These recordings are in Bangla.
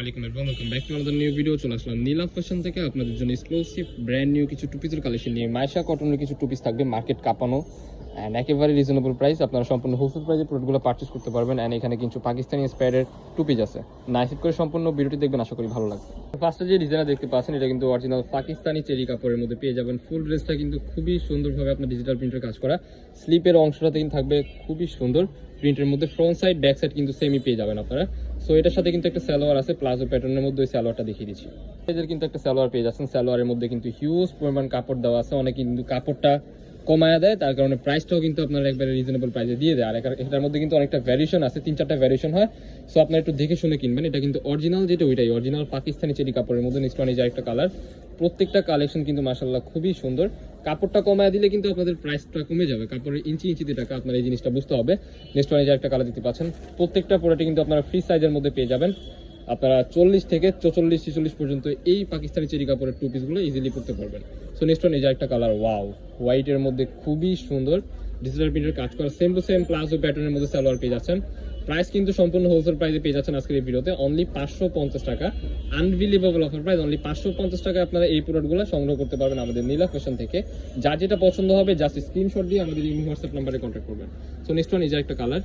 আলাইকুম everyone welcome back to another new video চলে আসলাম নীলা ফ্যাশন থেকে আপনাদের জন্য এক্সক্লুসিভ ব্র্যান্ড নিউ কিছু টুপিজের কালেকশন নিয়ে। মাইশা কটনের কিছু টুপিস থাকবে মার্কেট কাঁপানো অ্যান্ড একেবারে রিজনেবল প্রাইস আপনারা সম্পূর্ণ হোলসেল প্রাইসে প্রোডাক্টগুলো পারচেস করতে পারবেন অ্যান্ড এখানে কিছু পাকিস্তানি স্প্যাডের টুপিজ আছে। নাইসিট করে সম্পূর্ণ ভিডিওটি দেখবেন, আশা করি ভালো লাগবে। ফার্স্টে যে ডিজাইনটা দেখতে পাচ্ছেন, এটা কিন্তু অরিজিনাল পাকিস্তানি চেরি কাপড়ের মধ্যে পেয়ে যাবেন। ফুল ড্রেসটা কিন্তু খুবই সুন্দরভাবে আপনার ডিজিটাল প্রিন্টের কাজ করা। স্লিপের অংশটাতে কিন্তু থাকবে খুবই সুন্দর। প্রিন্টের মধ্যে ফ্রন্ট সাইড ব্যাক সাইড কিন্তু সেমই পেয়ে যাবেন আপনারা। সো এটার সাথে কিন্তু একটা সালোয়ার আছে, প্লাজো প্যাটার্নের মধ্যে ওই সালোয়ারটা দেখিয়ে দিচ্ছি। এদের কিন্তু একটা সালোয়ার পেয়ে যাচ্ছেন। সালোয়ারের মধ্যে কিন্তু হিউজ পরিমাণ কাপড় দেওয়া আছে। অনেকে কিন্তু কাপড়টা কমায়া দেয়, তার কারণে প্রাইসটাও কিন্তু আপনার একবারে রিজনেবল প্রাইসে দিয়ে দেয়। আর এটার মধ্যে কিন্তু অনেকটা ভ্যারিয়েশন আছে, তিন চারটা ভ্যারিয়েশন হয়। সো আপনার একটু দেখে শুনে কিনবেন। এটা কিন্তু অরিজিনাল যেটা ওইটাই অরিজিনাল পাকিস্তানি চেরি কাপড়ের মধ্যে নিশ্চয় একটা কালার প্রত্যেকটা কালেকশন কিন্তু মাসাল্লাহ খুবই সুন্দর। কাপড়টা কমায় দিলে কিন্তু আপনাদের প্রাইসটা কমে যাবে। কাপড়ের ইঞ্চি ইঞ্চিতে টাকা আপনার এই জিনিসটা বুঝতে হবে। নেক্সট ওয়ানে যে একটা কালার দিতে পাচ্ছেন, প্রত্যেকটা প্রোডাক্টে কিন্তু আপনারা ফ্রি সাইজের মধ্যে পেয়ে যাবেন। আপনারা চল্লিশ থেকে চৌচল্লিশ, ছেচল্লিশ পর্যন্ত এই পাকিস্তানি চেরি কাপড়ের টু পিসগুলো ইজিলি পড়তে পারবেন। সো নেক্সট ওয়ান এই যে একটা কালার ওয়াও হোয়াইটের মধ্যে খুবই সুন্দর। ডিজিটাল প্রিন্টের কাজ করা সেম টু সেম প্লাজো প্যাটার্নের মধ্যে সালোয়ার পেয়ে যাচ্ছেন। প্রাইস কিন্তু সম্পূর্ণ হোলসেল প্রাইসে পেয়ে যাচ্ছেন আজকের এই ভিডিওতে। অনলি পাঁচশো পঞ্চাশ টাকা। আনবিলিভেবল অফার প্রাইস অনলি পাঁচশো পঞ্চাশ টাকা আপনারা এই প্রোডাক্টগুলো সংগ্রহ করতে পারবেন আমাদের নীলা ফ্যাশন থেকে। যার যেটা পছন্দ হবে জাস্ট স্ক্রিনশট দিয়ে আমাদের এই হোয়াটসঅ্যাপ নাম্বারে কন্ট্যাক্ট করবেন। সো নেক্সট ওয়ান যে একটা কালার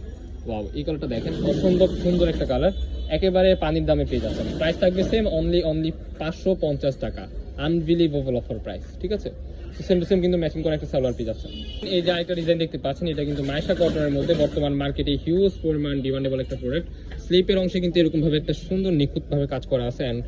ওয়াও এই কালারটা দেখেন, অসম্ভব সুন্দর একটা কালার একেবারে পানির দামে পেয়ে যাচ্ছেন। প্রাইস থাকবে সেম অনলি অনলি পাঁচশো পঞ্চাশ টাকা। আনবিলিভেবল অফার প্রাইস ঠিক আছে? সেম টু সেম কিন্তু ম্যাচিং করে একটা সালোয়ার পেয়ে যাচ্ছেন এই যে আরেকটা ডিজাইন দেখতে পাচ্ছেন, এটা কিন্তু মাইশা কটনের মধ্যে বর্তমান মার্কেটে হিউজ পরিমাণ ডিমান্ডেবল একটা প্রোডাক্ট স্লিপের অংশে কিন্তু এরকম ভাবে একটা সুন্দর নিখুঁতভাবে কাজ করা আছে অ্যান্ড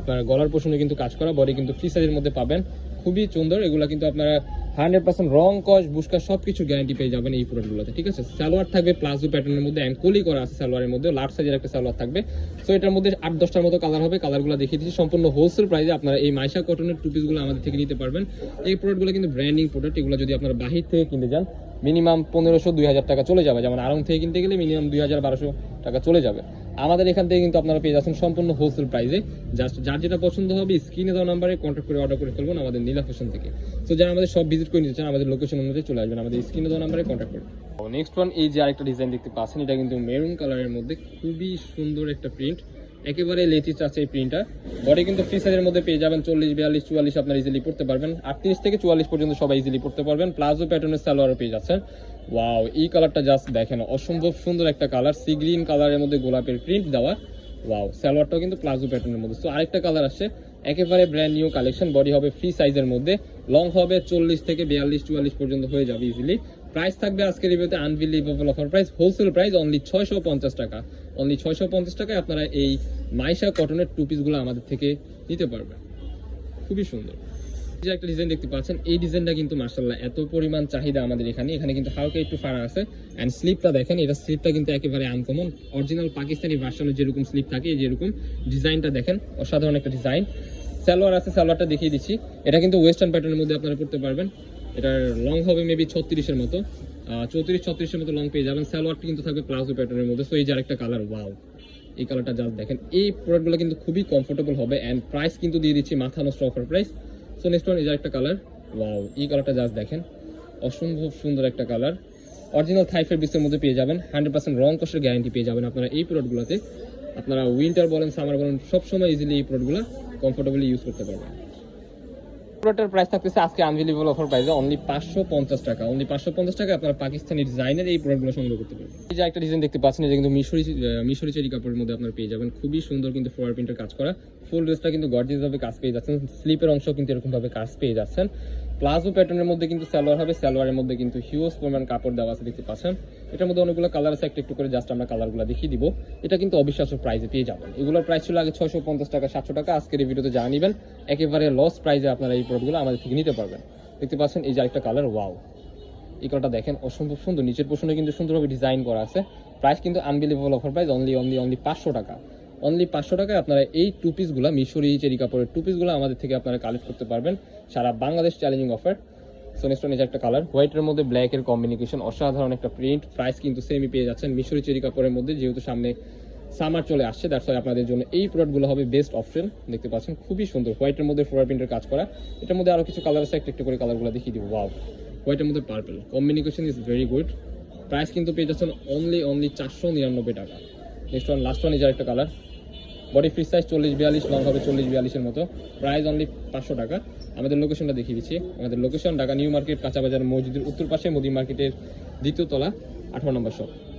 আপনার গলার পোষণে কিন্তু কাজ করা বডি কিন্তু ফ্রি সাইজের মধ্যে পাবেন। খুবই সুন্দর, এগুলো কিন্তু আপনারা হান্ড্রেড পার্সেন্ট রং, কস, বুসকা সব কিছু গ্যারান্টি পেয়ে যাবেন এই প্রোডাক্টগুলোতে ঠিক আছে? সালোয়ার থাকবে প্লাজো প্যাটার্নের মধ্যে অ্যাঙ্কলি করা আছে সালোয়ারের মধ্যে লার্জ সাইজের একটা সালোয়ার থাকবে। সো এটার মধ্যে আট, দশটার মতো কালার হবে কালারগুলো দেখিয়ে দিচ্ছি। সম্পূর্ণ হোলসেল প্রাইসে আপনারা এই মাইশা কটনের টু পিসগুলো আমাদের থেকে নিতে পারবেন। এই প্রোডাক্টগুলো কিন্তু ব্র্যান্ডিং প্রোডাক্ট এগুলো যদি আপনারা বাহির থেকে কিনতে যান মিনিমাম পনেরোশো, দুই হাজার টাকা চলে যাবে। যেমন আরং থেকে কিনতে গেলে মিনিমাম দুই হাজার, বারোশো টাকা চলে যাবে। আমাদের এখান থেকে কিন্তু আপনারা পেয়ে যাচ্ছেন সম্পূর্ণ হোলসেল প্রাইসে জাস্ট যার যেটা পছন্দ হবে স্ক্রিনে দেওয়া নাম্বারে কন্ট্যাক্ট করে অর্ডার করে ফেলবেন আমাদের নীলা ফ্যাশন থেকে। তো যারা আমাদের সব ভিজিট করে নিতে চান, আমাদের লোকেশন অনুযায়ী চলে আসবেন। আমাদের স্ক্রিনে দেওয়া নাম্বারে কন্ট্যাক্ট করে নেক্সট ওয়ান এই যে আরেকটা ডিজাইন দেখতে পাচ্ছেন, এটা কিন্তু মেরুন কালারের মধ্যে খুবই সুন্দর একটা প্রিন্ট একেবারে লেটেস্ট আছে এই প্রিন্টটা বডি কিন্তু ফ্রি সাইজের মধ্যে পেয়ে যাবেন চল্লিশ, বিয়াল্লিশ, চুয়াল্লিশ আপনার ইজিলি পড়তে পারবেন। আটত্রিশ থেকে চুয়াল্লিশ পর্যন্ত সবাই ইজিলি পড়তে পারবেন। প্লাজো প্যাটার্নের সালোয়ারও পেয়ে যাচ্ছেন। ওয়াও এই কালারটা জাস্ট দেখেন, অসম্ভব সুন্দর একটা কালার সি গ্রিন কালারের মধ্যে গোলাপের প্রিন্ট দেওয়া। ওয়াও সালোয়ারটাও কিন্তু প্লাজো প্যাটার্নের মধ্যে। তো আরেকটা কালার আসছে, একেবারে ব্র্যান্ড নিউ কালেকশন বডি হবে ফ্রি সাইজের মধ্যে। লং হবে চল্লিশ থেকে বিয়াল্লিশ, চুয়াল্লিশ পর্যন্ত হয়ে যাবে ইজিলি প্রাইস থাকবে আজকের রিভিউতে unbelievable offer price wholesale price only ছয়শো পঞ্চাশ টাকা। অনলি ছয়শো পঞ্চাশ টাকায় আপনারা এই মাইশা কটনের টু পিসগুলো আমাদের থেকে নিতে পারবেন। খুবই সুন্দর। যে একটা ডিজাইন দেখতে পাচ্ছেন, এই ডিজাইনটা কিন্তু মার্শাল্লাহ এত পরিমাণ চাহিদা আমাদের এখানে। এখানে কিন্তু হালকা একটু ফাড়া আছে। অ্যান্ড স্লিপটা দেখেন, এটা স্লিপটা কিন্তু একেবারে আনকমন অরিজিনাল পাকিস্তানি ভার্সনের যেরকম স্লিপ থাকে যেরকম ডিজাইনটা দেখেন, অসাধারণ একটা ডিজাইন সালোয়ার আছে, সালোয়ারটা দেখিয়ে দিচ্ছি। এটা কিন্তু ওয়েস্টার্ন প্যাটার্নের মধ্যে আপনারা করতে পারবেন। এটার লং হবে মেবি ছত্রিশের মতো। চৌত্রিশ, ছত্রিশের মতো লং পেয়ে যাবেন। সালোয়ারটা কিন্তু থাকবে প্লাজো প্যাটার্নের মধ্যে। সো এই যার একটা কালার ওয়াও এই কালারটা জাস্ট দেখেন। এই প্রোডাক্টগুলো কিন্তু খুবই কমফোর্টেবল হবে অ্যান্ড প্রাইস কিন্তু দিয়ে দিচ্ছি মাথা নষ্ট প্রাইস সো নেক্সট ওয়ান এই যার একটা কালার ওয়াও এই কালারটা জাস্ট দেখেন। অসম্ভব সুন্দর একটা কালার অরিজিনাল থাই বিসের মধ্যে পেয়ে যাবেন। হান্ড্রেড পার্সেন্ট রং কষ্টের গ্যারান্টি পেয়ে যাবেন আপনারা এই প্রোডাক্টগুলোতে আপনারা উইন্টার বলেন সামার বলেন, সবসময় ইজিলি এই প্রোডাক্টগুলো কমফোর্টেবলি ইউজ করতে পারবেন। প্রোডাক্টের প্রাইস থাকতেছে আজকে আনবিলিভেবল অফার প্রাইসে অনলি পাঁচশো পঞ্চাশ টাকা। অনলি পাঁচশো পঞ্চাশ টাকা আপনারা পাকিস্তানি ডিজাইনের এই প্রোডাক্টগুলো সংগ্রহ করতে পারবেন। এই যে একটা ডিজাইন দেখতে পাচ্ছেন যে কিন্তু মিশরি মিশরি চেরি কাপড়ের মধ্যে আপনারা পেয়ে যাবেন। খুবই সুন্দর কিন্তু ফ্লোয়ার প্রিন্টের কাজ করা। ফুল ড্রেসটা কিন্তু গর্জিয়াসভাবে কাজ পেয়ে যাচ্ছেন। স্লিপের অংশ কিন্তু এরকমভাবে কাজ পেয়ে যাচ্ছেন। প্লাজো প্যাটার্নের মধ্যে কিন্তু সালোয়ার হবে সালোয়ারের মধ্যে কিন্তু হিউজ পরিমাণ কাপড় দেওয়া আছে, দেখতে পাচ্ছেন? এটার মধ্যে অনেকগুলো কালার আছে, একটা একটু করে জাস্ট আমরা কালারগুলো দেখিয়ে দিব। এটা কিন্তু অবিশ্বাস্য প্রাইসে পেয়ে যাবেন। এগুলোর প্রাইস ছিল আগে ছয়শো পঞ্চাশ টাকা, সাতশো টাকা। আজকের এই ভিডিওতে জানিয়ে নেবেন, একেবারে লস প্রাইসে আপনারা এই প্রোডাক্টগুলো আমাদের থেকে নিতে পারবেন। দেখতে পাচ্ছেন, এই যে আরেকটা কালার ওয়াও এই কালারটা দেখেন, অসম্ভব সুন্দর। নিচের পোষণে কিন্তু সুন্দরভাবে ডিজাইন করা আছে। প্রাইস কিন্তু unbelievable offer price only only only পাঁচশো টাকা। অনলি পাঁচশো টাকায় আপনারা এই টু পিসগুলো মিশরি চেরি কাপড়ের টু পিসগুলো আমাদের থেকে আপনারা কালেক্ট করতে পারবেন। সারা বাংলাদেশ চ্যালেঞ্জিং অফার সোনেস্টোন যে একটা কালার হোয়াইটের মধ্যে ব্ল্যাকের কম্বিনেশন অসাধারণ একটা প্রিন্ট প্রাইস কিন্তু সেমই পেয়ে যাচ্ছেন মিশরি চেরি কাপড়ের মধ্যে, যেহেতু সামনে সামার চলে আসছে দ্যাটস ওয়াই আপনাদের জন্য এই প্রোডাক্টগুলো হবে বেস্ট অপশন দেখতে পাচ্ছেন, খুবই সুন্দর। হোয়াইটের মধ্যে ফ্লোয়ার প্রিন্টের কাজ করা। এটার মধ্যে আরও কিছু কালার আছে, একটা একটু করে কালারগুলো দেখিয়ে দিব। ওয়াও হোয়াইটের মধ্যে purple combination is very good price কিন্তু পেয়ে যাচ্ছেন অনলি অনলি চারশো নিরানব্বই টাকা। নেক্সট ওয়ান লাস্ট ওয়ান যে একটা কালার বডি ফ্রি সাইজ চল্লিশ বিয়াল্লিশ লং হবে চল্লিশ বিয়াল্লিশের মতো। প্রাইস অনলি পাঁচশো টাকা। আমাদের লোকেশনটা দেখিয়ে দিচ্ছি। আমাদের লোকেশন ঢাকা নিউ মার্কেট, কাঁচাবাজার মসজিদের উত্তর পাশে মোদি মার্কেটের দ্বিতীয় তলা, আঠারো নম্বর শপ